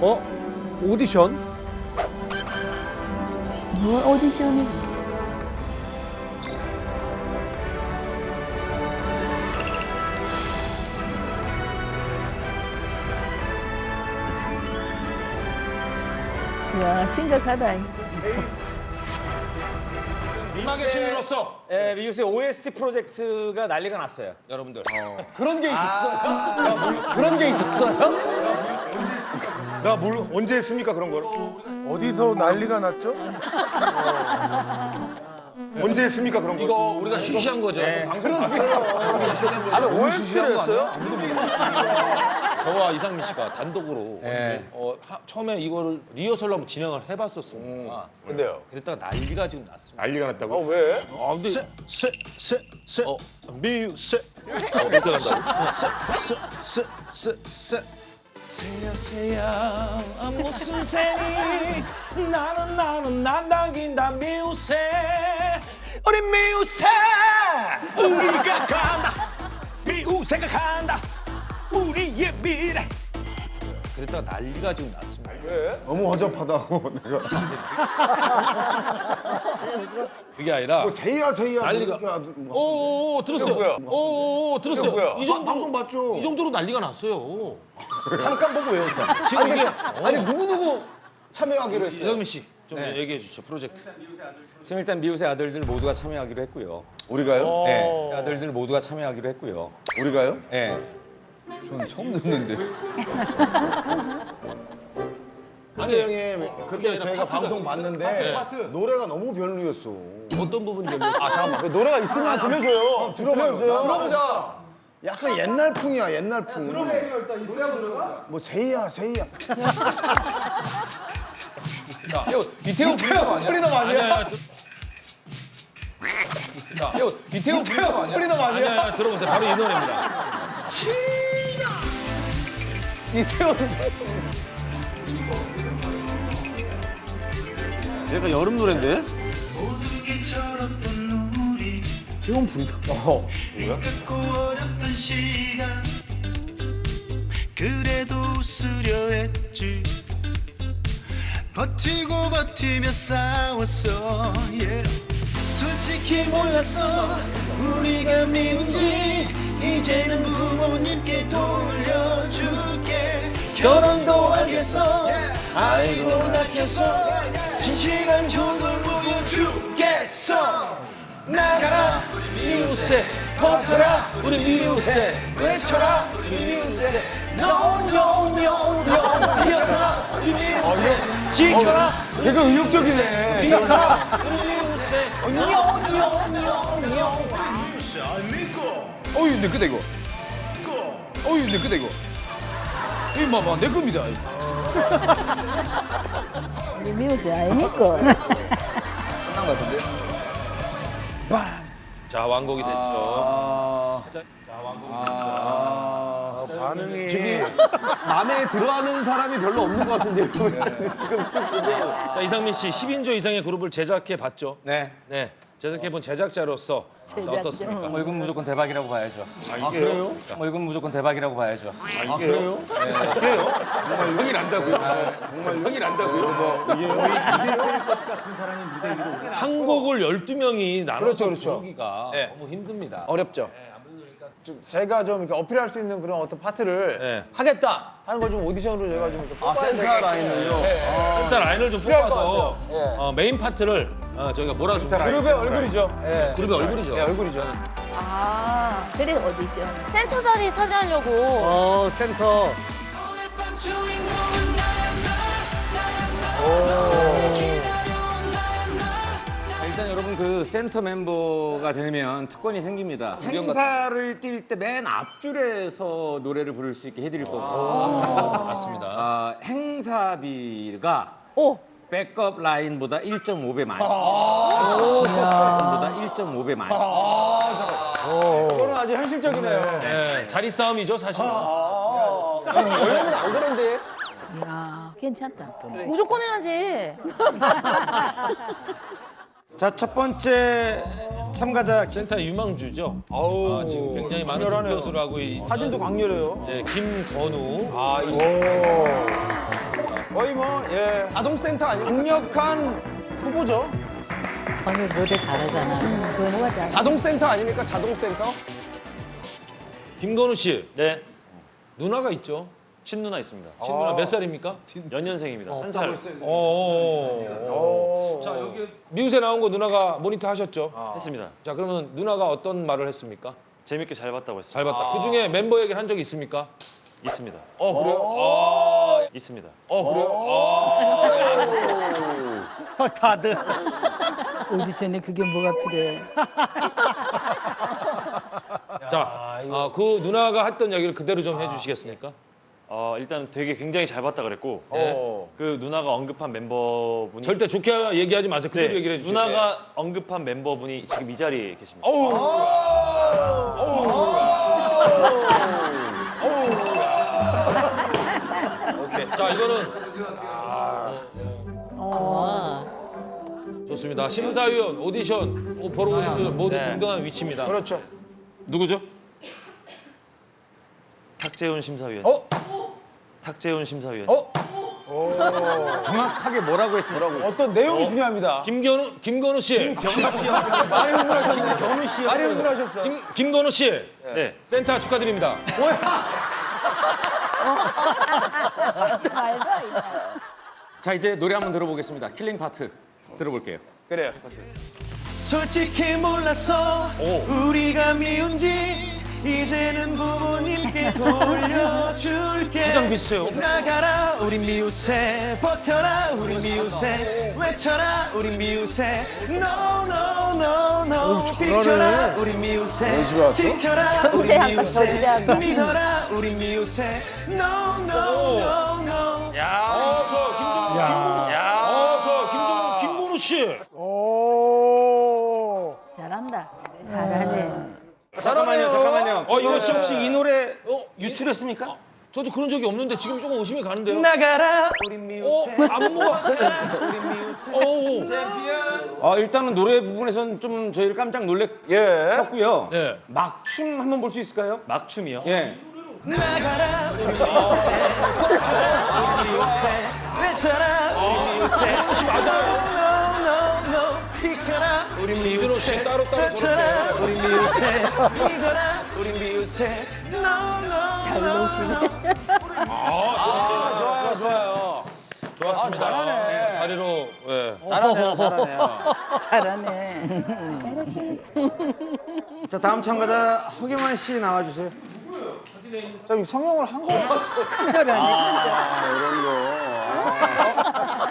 어? 오디션? 뭐 오디션이 와 심각하다. 음악의 신으로서 예, 미우스의 OST 프로젝트가 난리가 났어요, 여러분들. 그런 게 있었어요? 그런 게 있었어요? 나뭘 언제 했습니까 그런 걸? 어디서 난리가 났죠? 언제 했습니까 그런 걸? 이거 우리가 쉬쉬한 거죠. 방송 아니 OST를 했어요? 저와 이상민 씨가 단독으로 예. 어, 하- 처음에 이거를 리허설로 한번 진행을 해봤었습니다. 근데요? 그랬다가 난리가 지금 났습니다. 난리가 났다고? 어 왜? 아 근데 세세세 어. 미세 어, 그렇게 간다. 세세 세 세 새야. 무슨 새니 나는 나는 난다긴다 미우새. 우리 미우새. 우리가 간다. 미우새가 간다. 우리의 미래. 그랬다가 난리가 지금 났습니다. 너무 허접하다고 내가 그게 아니라 뭐 세이야 세이야 난리가. 아주 뭐. 오오오 들었어요. 뭐야? 오오오 들었어요. 뭐야? 이 정도 방송 봤죠? 이 정도로 난리가 났어요. 잠깐 보고 외웠잖아 지금 이게 아니 누구 누구 참여하기로 했어요? 이상민 씨좀 네. 얘기해 주시죠 프로젝트. 지금 일단 미우새 아들들 모두가 참여하기로 했고요 우리가요? 네, 아들들 모두가 참여하기로 했고요 우리가요? 네. 저는 처음 듣는데. 근데 형님 그때 저희가 방송 봤는데 노래가 너무 별로였어 어떤 부분이 별로? 아 잠깐만. 그 노래가 있으면 들려줘요. 들어봐요 들어보자. 약간 옛날 풍이야 옛날 풍뭐 세이야 세이야 이태원 프리덤 아니야? 프리덤 아니야? 아니야, 아니야. 이태원 프리덤 프리덤 아니야, 아니야? 아니야, 들어보세요. 바로 이 노래입니다. 이태원 얘가 여름 노래인데? 이태원 프리덤. 어. 시간 그래도 웃으려 했지 버티고 버티며 싸웠어 yeah. 솔직히 몰랐어 우리가 미운지 이제는 부모님께 돌려줄게 결혼도 하겠어. 아이고 낳겠어. 진실한 효를 보여주겠어. 나가라 미우새 버텨라. 우리 미우새 외쳐라. 우리 미우새 노노노노 뛰어라. 우리 미우새 지켜라. 되게 의욕적이네. 뛰어라. 우리 미우새 노노노노노 어이 내 거다 이거. 어이 내 거다 이거. 이 봐봐 내 겁니다. 우리 미우새 아니니까. 끝난 것 같은데. 자, 완곡이 됐죠. 아, 아, 반응이 마음에 들어하는 사람이 별로 없는 것 같은데요. 지금 자, 이상민 씨 10인조 이상의 그룹을 제작해 봤죠? 네 네. 제작해 본 제작자로서 어떻습니까? 뭐 이건 무조건 대박이라고 봐야죠 아 그래요? 뭐 이건 무조건 대박이라고 봐야죠 아 그래요? 형이 난다고요? 형이 난다고요? 한 곡을 12명이 나눠서 그렇죠. 부르기가 네. 너무 힘듭니다. 어렵죠. 제가 좀 이렇게 어필할 수 있는 그런 어떤 파트를 네. 하겠다 하는 걸 좀 오디션으로 제가 좀 이렇게 아 뽑아야 센터 되겠- 라인을요? 일단 라인을 좀 뽑아서. 예. 어, 메인 파트를 어, 저희가 몰아서 그룹의 얼굴이죠. 예. 그룹의 얼굴이죠. 예, 얼굴이죠. 아 그래 오디션. 센터 자리 차지하려고 어 센터 오늘 밤 주인공은 나야 자, 일단 여러분 그 센터 멤버가 되면 특권이 생깁니다. 행사를 뛸 때 맨 앞줄에서 노래를 부를 수 있게 해드릴 거고. 맞습니다. 아, 행사비가 오. 백업 라인보다 1.5배 많이. 보다 1.5배 많이. 이거는 아주 현실적이네요. 네, 자리 싸움이죠, 사실은. 원래는 안 그런데. 야 괜찮다. 무조건 해야지. 자, 첫 번째 참가자 김 센터 유망주죠. 아, 지금 굉장히 많은 득표수를 하고 이 사진도 강렬해요. 네, 김건우. 아, 이거 의 뭐 예. 자동센터 아닙니까? 강력한 후보죠. 오늘 노래 잘하잖아. 잘? 자동센터 아닙니까? 자동센터? 김건우 씨 네, 누나가 있죠? 친누나 있습니다. 친누나 몇 살입니까? 연년생입니다. 한 살. 어. 자 여기 미우새 나온 거 누나가 모니터 하셨죠? 했습니다. 자 그러면 누나가 어떤 말을 했습니까? 재밌게 잘 봤다고 했습니다. 잘 봤다. 그 중에 멤버 얘기를 한 적이 있습니까? 있습니다. 어 그래요? 있습니다. 어 그래요? 오디션에 그게 뭐가 필요해? 자, 아, 그 누나가 했던 얘기를 그대로 좀 해주시겠습니까? 어, 일단 되게 굉장히 잘 봤다 그랬고 네. 그 누나가 언급한 멤버분이 절대 좋게 얘기하지 마세요. 그대로 네, 얘기를 해주세요. 누나가 언급한 멤버분이 지금 이 자리에 계십니다. 네. 자, 이거는 어. 좋습니다. 심사위원 오디션 뭐 보러 오신 분들 모두 동등한 위치입니다. 그렇죠. 누구죠? 탁재훈 심사위원. 어? 탁재훈 심사위원. 어? 정확하게 뭐라고 했습니까? 어떤 내용이 중요합니다. 김건우 김건우 씨. 김건우 씨. 많이 흥분하셨네. 김건우 씨. 많이 흥분하셨어. 김 김건우 씨. 네. 센터 축하드립니다. 돼. 자 이제 노래 한번 들어보겠습니다. 킬링 파트 들어볼게요. 그래요. 솔직히 몰라서 우리가 미운지 이제는 부모님께 돌려줄게. 가장 비슷해요. 나가라 우리 미우새. 버텨라 우리 미우새. 외쳐라 우리 미우새. No no no no. 비켜라 우리 미우새? 지켜라 우리 미우새. 믿어라 우리 미우새. No no no no. 어, 저 김종우. 어, 저 김종우 김건우 씨. 잘한다. 잘하네. 잠깐만요, 잠깐만요. 어, 이거 김건우 씨 혹시 이 노래 어, 유출했습니까? 저도 그런 적이 없는데 지금 조금 의심이 가는데요. 나가라 우리 어, 미우새 안무가. 우리 미우새 어, 아, 일단은 노래 부분에선 좀 저희를 깜짝 놀랐고요. 예. 막춤 한번 볼 수 있을까요? 막춤이요. 예. 나가라 우리 미우새 버텨라 우리 미우새 외쳐라 우리 미우새 혹시 맞아요? No no no 비켜라 씨 미우새. 따로 따로 쫓아라 저렇게. 우리 미우새. 믿어라 우리 미우새. No no no no 좋았습니다. 잘하네. 자리로 예. 잘하네. 자 다음 참가자 허경환 씨 나와주세요. 아, 이런 거.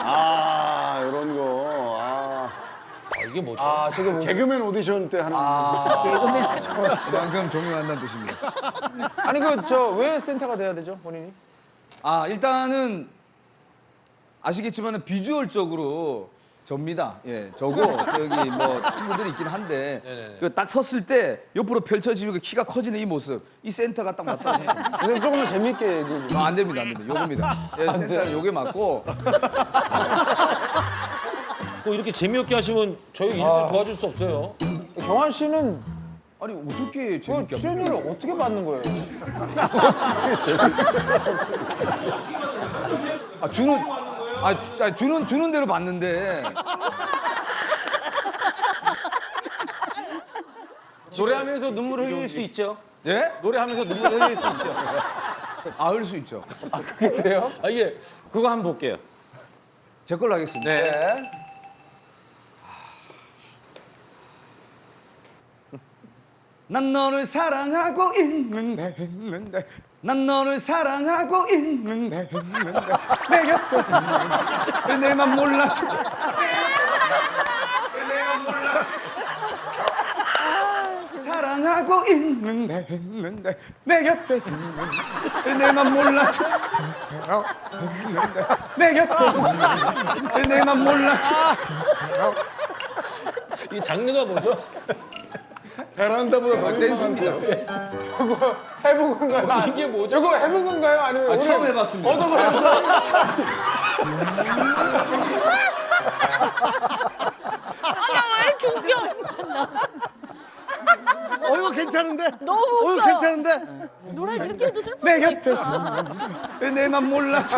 아, 이런 거. 아. 아, 이게 뭐죠? 아, 저게 뭐 개그맨 오디션 때 하는 그만큼 존경한다는 뜻입니다. 아니 그 저 왜 센터가 돼야 되죠 본인이? 아 일단은 아시겠지만 비주얼적으로 접니다. 예, 저고 여기 뭐 친구들이 있긴 한데 그 딱 섰을 때 옆으로 펼쳐지고 그 키가 커지는 이 모습, 이 센터가 딱 맞다고 생각합니다. 선생님 조금만 재밌게 얘기해 주세요. 아, 안 됩니다, 안 됩니다. 요겁니다. 예, 센터는 요게 맞고 뭐 이렇게 재미없게 하시면 저희 일들 도와줄 수 없어요. 경환 씨는 아니 어떻게 재밌게 출연료를 어떻게 받는 거예요? 아 주는 아, 주- 아 주는 주는 대로 받는데 노래하면서 눈물 흘릴 수 있죠. 예? 노래하면서 눈물 흘릴 수 있죠. 아을 수 있죠. 아 그게 돼요? 아 이게 그거 한번 볼게요. 제 걸로 하겠습니다. 네. 난 너를 사랑하고 있는데 있는데. 난 너를 사랑하고 있는데 있는데. 내 곁에 있는데. 내맘 몰라줘. 내맘 몰라줘. 사랑하고 있는데 있는데. 내 곁에 있는데. 내맘 몰라줘. 내 곁에 있는데. 내맘 몰라줘. 이 장르가 뭐죠? 베란다보다 더 민망한데요. 해본 건가요? 어, 이게 뭐죠? 저거 해본 건가요? 아니면 오늘 처음 해봤습니다. 거? 아나 왜 이렇게 웃겨? 어, 이거 괜찮은데? 너무 어, 웃겨. 이거 괜찮은데? 노래 그렇게 해도 슬플 내수 곁에 있다. 내맘 몰라줘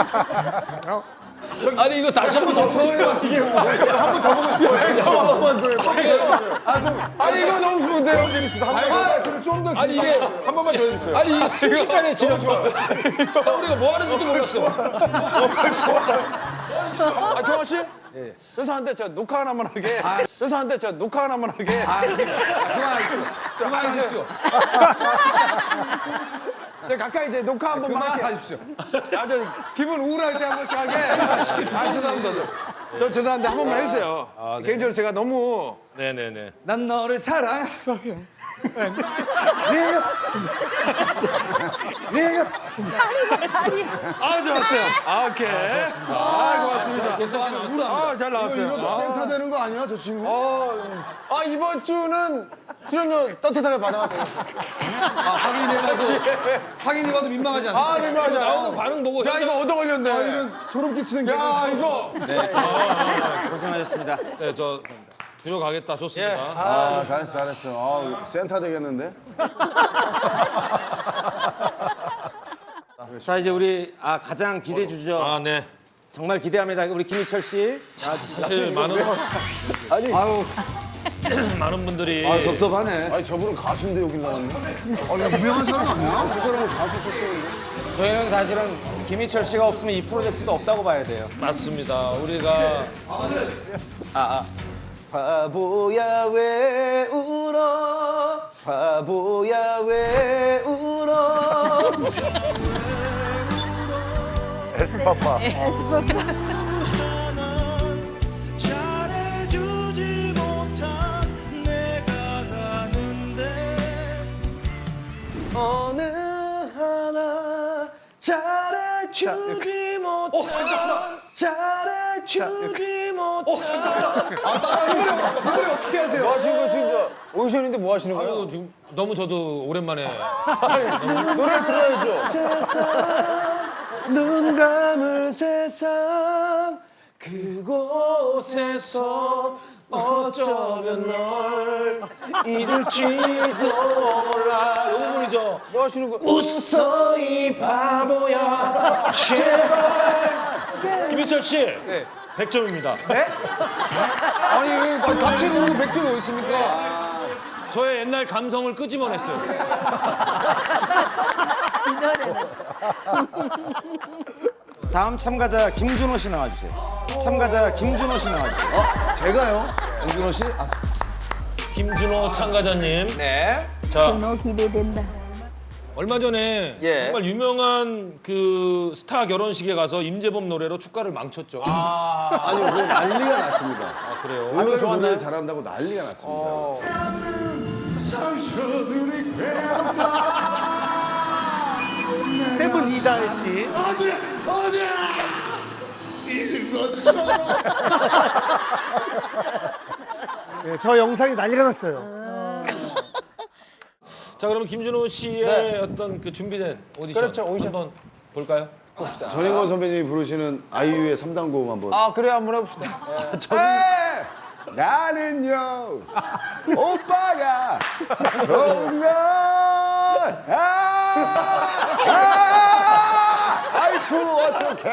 아니 이거 다시 한번 더 표현해 이게 뭐야? 한번 더 보고 싶어요. 한 번만 더 해봐. 아, 좀. 아니 이거 너무 좋은데요? 재밌어. 한 번만 좀더 아니 이게 한 번만 더 해주세요. 아니 이게 순식간에 지나쳐 우리가 뭐 하는지도 몰랐어 아 경원 씨? 예. 죄송한데 저 녹화 하나만 하게. 죄송한데 저 녹화 하나만 하게. 아, 그만하십시오. 그만하십시오. 저 가까이 이제 녹화 한 번만 할게. 하십시오. 아, 저 기분 우울할 때 한 번씩 하게. 아, 죄송합니다. 저, 저 죄송한데 한 번만 해주세요. 개인적으로 제가 너무 네네네. 난 너를 사랑하고 아 좋았어요. 아 오케이. 아, 고맙습니다. 괜찮습니다. 아잘 나왔어요. 이러다 센터 되는 거 아니야, 저 친구? 어, 아 이번 주는 출연료 떳떳하게 받아가도 되겠어. 아 확인해봐도 확인해봐도 민망하지 않아? 아 민망하지 않아. 나오는 반응 보고 야 이거 얻어 걸렸네. 아, 이런 소름 끼치는 게. 야 이거. 고생하셨습니다. 네, 저 부족하겠다. 좋습니다. 아, 잘했어, 잘했어. 아, 센터 되겠는데? 자 이제 우리 아 가장 기대 주죠. 아, 네. 정말 기대합니다. 우리 김희철 씨. 사실 많은 아유 많은 분들이 아 섭섭하네. 아니, 저분은 가수인데 여기 나왔네. 아 유명한 사람 아니야? 저 사람은 가수 출신인데. 저희는 사실은 김희철 씨가 없으면 이 프로젝트도 없다고 봐야 돼요. 맞습니다. 우리가 바보야 왜 울어 바보야 왜 울어 에스파파. 잘해주지 어느 하나 잘해주지 못한 잘해주지 못한 이 노래 어떻게 하세요? 거예요 지금 저 오디션인데 뭐 하시는 거예요? 아이고, 지금 너무 저도 오랜만에. 노래 들어야죠. 세상 눈 감을 세상 그곳에서 어쩌면 널 잊을지도 몰라 이 부분이죠. 뭐 하시는 거예요? 웃어 이 바보야 제발 김희철 씨. 100점입니다. 아니 이거 같이 부르고 백점이 어디 있습니까? 저의 옛날 감성을 끄집어냈어요. 이 노래는. 다음 참가자 김준호 씨 나와주세요. 참가자 김준호 씨 나와주세요. 제가요? 윤준호 씨? 아, 김준호 참가자님. 네. 자, 너무 기대된다. 얼마 전에 예. 정말 유명한 그 스타 결혼식에 가서 임재범 노래로 축가를 망쳤죠. 아, 아니요, 뭐 난리가 났습니다. 그래요. 의외로 노래를 잘한다고 난리가 났습니다. 상처들이 세븐 이다혜 씨 어디야, 어디야! 잊은 것처럼. 네, 저 영상이 난리가 났어요 자, 그러면 김준호 씨의 어떤 그 준비된 오디션 그렇죠, 오디션. 한번 볼까요? 전인권 선배님이 부르시는 아이유의 3단 고음 한번. 아 그래 한번 해봅시다. 에! 나는요 오빠가 좋은 걸 아, 아, 아이쿠 어떡해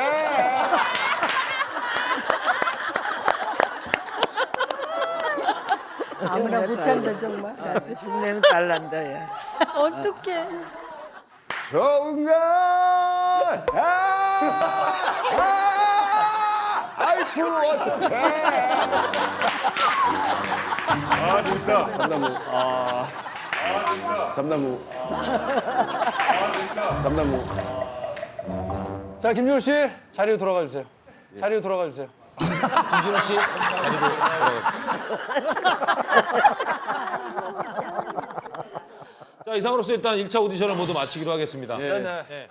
아무나 못한다 정말. 나도 흉내는 달란다 야. 어떡해. 좋은 걸 아, 아, 아이쿠 어떡해 아 재밌다 삼나무 아 삼나무 삼나무 자 김준호 씨 자리로 돌아가 주세요. 자리로 돌아가 주세요. 김준호 씨. 자리로 자, 이상으로서 일단 1차 오디션을 모두 마치기로 하겠습니다. 예. 네.